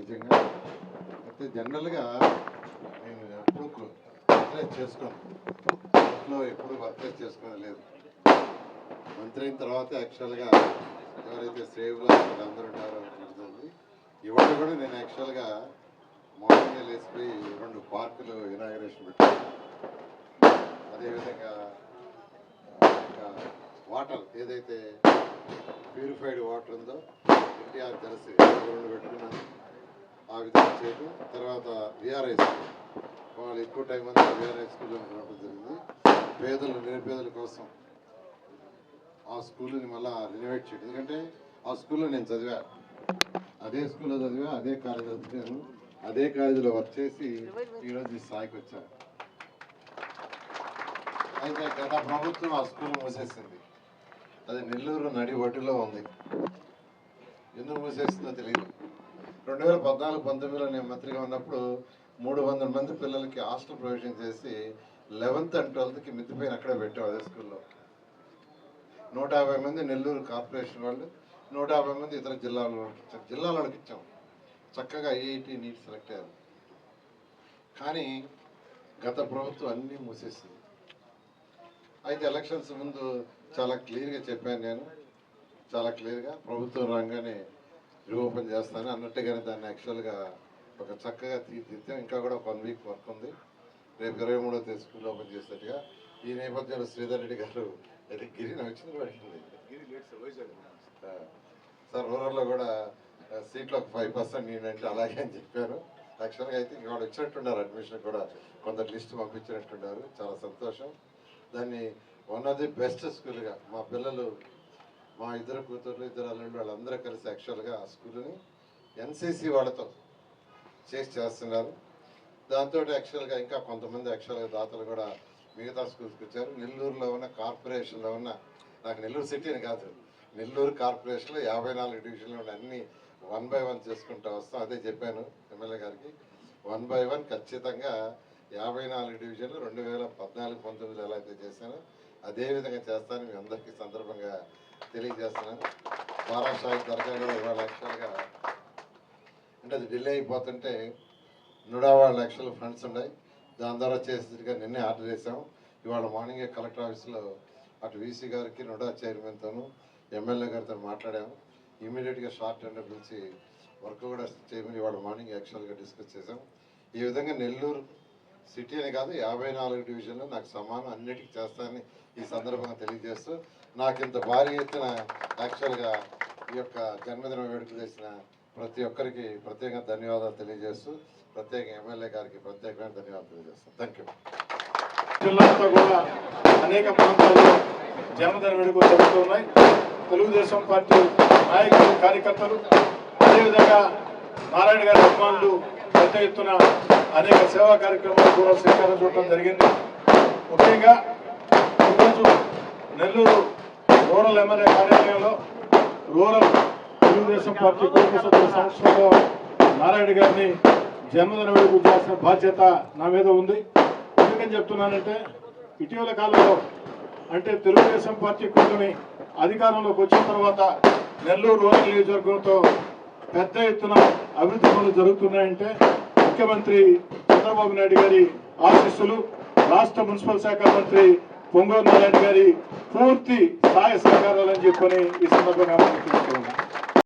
నిజంగా. అయితే జనరల్గా నేను ఎప్పుడు వర్క్లైజ్ చేసుకోను. ఇంట్లో ఎప్పుడు వర్క్లైజ్ చేసుకునే లేదు. మంత్రి అయిన తర్వాత యాక్చువల్గా ఎవరైతే సేవ్లో అందరూ ఉంటారో జరుగుతుంది ఇవాళ కూడా నేను యాక్చువల్గా మార్నింగ్ లేచిపోయి రెండు పార్కులు ఇనాగరేషన్ పెట్టాను. అదేవిధంగా వాటర్ ఏదైతే ప్యూరిఫైడ్ వాటర్ ఉందో ఎన్టీఆర్ తెలిసి రెండు పెట్టుకున్నాను ఆ విధంగా చేయడం తర్వాత విఆర్ఐస్ వాళ్ళు ఎక్కువ టైం అంతా విఆర్ఐ స్కూల్లో ఉండడం జరిగింది. పేదలు నిరుపేదల కోసం ఆ స్కూల్ని మళ్ళా రినోవేట్ చేయడం. ఎందుకంటే ఆ స్కూల్లో నేను చదివా. అదే స్కూల్లో చదివా అదే కాలేజీలో చదివాను. అదే కాలేజీలో వర్క్ చేసి ఈరోజు ఈ స్థాయికి వచ్చాను అయితే గత ప్రభుత్వం ఆ స్కూల్ మూసేసింది. అది నెల్లూరు నడి ఒడ్డులో ఉంది. ఎందుకు మూసేస్తుందో తెలియదు రెండు వేల పద్నాలుగు పంతొమ్మిదిలో నేను మంత్రిగా ఉన్నప్పుడు మూడు వందల మంది పిల్లలకి హాస్టల్ ప్రొవిజన్ చేసి లెవెన్త్ అండ్ ట్వెల్త్కి మిద్దిపోయిన అక్కడే పెట్టాం అదే స్కూల్లో. నూట యాభై మంది నెల్లూరు కార్పొరేషన్ వాళ్ళు నూట యాభై మంది ఇతర జిల్లాల వాళ్ళకి జిల్లాల వాళ్ళకి ఇచ్చాం. చక్కగా ఐఐటి నీట్ సెలెక్ట్ అయ్యారు. కానీ గత ప్రభుత్వం అన్నీ మూసేసింది. అయితే ఎలక్షన్స్ ముందు చాలా క్లియర్గా చెప్పాను నేను. చాలా క్లియర్గా ప్రభుత్వం రాగానే రీఓపెన్ చేస్తాను. అన్నట్టుగానే దాన్ని యాక్చువల్గా ఒక చక్కగా తీర్చిదిద్దాం. ఇంకా కూడా ఒక వన్ వీక్ వర్క్ ఉంది. రేపు ఇరవై మూడో తేదీ స్కూల్ ఓపెన్ చేసేట్టుగా ఈ నేపథ్యంలో శ్రీధర్ రెడ్డి గారు అది గిరి నాకు వచ్చింది పడింది. సార్ రూరల్లో కూడా సీట్లు ఒక ఫైవ్ పర్సెంట్ నేనంటే అలాగే అని చెప్పారు. యాక్చువల్గా అయితే ఇవాళ వచ్చినట్టున్నారు అడ్మిషన్ కూడా కొంత లిస్ట్ పంపించినట్టున్నారు. చాలా సంతోషం. దాన్ని వన్ ఆఫ్ ది బెస్ట్ స్కూల్గా మా పిల్లలు మా ఇద్దరు కూతుర్లు ఇద్దరు అల్లుళ్ళు వాళ్ళందరూ కలిసి యాక్చువల్గా ఆ స్కూల్ని ఎన్సీసీ వాళ్ళతో చేసి చేస్తున్నారు. దాంతో యాక్చువల్గా ఇంకా కొంతమంది యాక్చువల్గా దాతలు కూడా మిగతా స్కూల్స్కి వచ్చారు. నెల్లూరులో ఉన్న కార్పొరేషన్లో ఉన్న నాకు నెల్లూరు సిటీ అని కాదు నెల్లూరు కార్పొరేషన్లో యాభై నాలుగు డివిజన్లు ఉన్న అన్ని వన్ బై వన్ చేసుకుంటూ వస్తాం అదే చెప్పాను ఎమ్మెల్యే గారికి. వన్ బై వన్ ఖచ్చితంగా యాభై నాలుగు డివిజన్లు రెండు వేల పద్నాలుగు పంతొమ్మిది ఎలా అయితే చేశానో అదేవిధంగా చేస్తాను చేస్తానని మీ అందరికీ సందర్భంగా తెలియజేస్తున్నాను బారాషాహి దర్గా కూడా ఇవాళ యాక్చువల్గా అంటే అది డిలే అయిపోతుంటే నూట వాళ్ళ లక్షల ఫండ్స్ ఉన్నాయి. దాని ద్వారా చేసేట్టుగా నిన్నే ఆర్డర్ చేసాం ఇవాళ మార్నింగే కలెక్టర్ ఆఫీస్లో అటు వీసీ గారికి నుడా చైర్మన్తోనూ ఎమ్మెల్యే గారితో మాట్లాడాము ఇమీడియట్గా షార్ట్ టెండర్ పిలిచి వర్క్ కూడా చేయమని ఇవాళ మార్నింగ్ యాక్చువల్గా డిస్కస్ చేసాం ఈ విధంగా నెల్లూరు సిటీ అని కాదు యాభై నాలుగు డివిజన్లు నాకు సమానం అన్నిటికీ చేస్తానని ఈ సందర్భంగా తెలియజేస్తూ నాకు ఇంత భారీ ఎత్తున యాక్చువల్గా ఈ యొక్క జన్మదిన వేడుకలు చేసిన ప్రతి ఒక్కరికి ప్రత్యేకంగా ధన్యవాదాలు తెలియజేస్తూ ప్రత్యేక ఎమ్మెల్యే గారికి ప్రత్యేకమైన ధన్యవాదాలు తెలియజేస్తాను థ్యాంక్ యూ జిల్లాతో కూడా అనేక ప్రాంతాల్లో జన్మదిన వేడుకలు జరుగుతున్నాయి. తెలుగుదేశం పార్టీ నాయకులు కార్యకర్తలు అదేవిధంగా నారాయణ గారి అభిమానులు పెద్ద ఎత్తున అనేక సేవా కార్యక్రమాలు కూడా శ్రీకారం చూడటం జరిగింది. ముఖ్యంగా ఈరోజు నెల్లూరు రూరల్ ఎమ్మెల్యే కార్యాలయంలో రూరల్ తెలుగుదేశం పార్టీ కుటుంబ సభ్యుల నారాయణ గారిని జన్మదిన వేడుకు చేసిన బాధ్యత నా మీద ఉంది. ఎందుకని చెప్తున్నానంటే ఇటీవల కాలంలో అంటే తెలుగుదేశం పార్టీ కూటమి అధికారంలోకి వచ్చిన తర్వాత నెల్లూరు రూరల్ నియోజకవర్గంతో పెద్ద ఎత్తున అభివృద్ధి పనులు జరుగుతున్నాయంటే ముఖ్యమంత్రి చంద్రబాబు నాయుడు గారి ఆశీస్సులు రాష్ట్ర మున్సిపల్ శాఖ మంత్రి పొంగూరు నారాయణ గారి పూర్తి సహాయ సహకారాలని చెప్పని ఈ సందర్భంగా మనం తెలుసుకున్నాం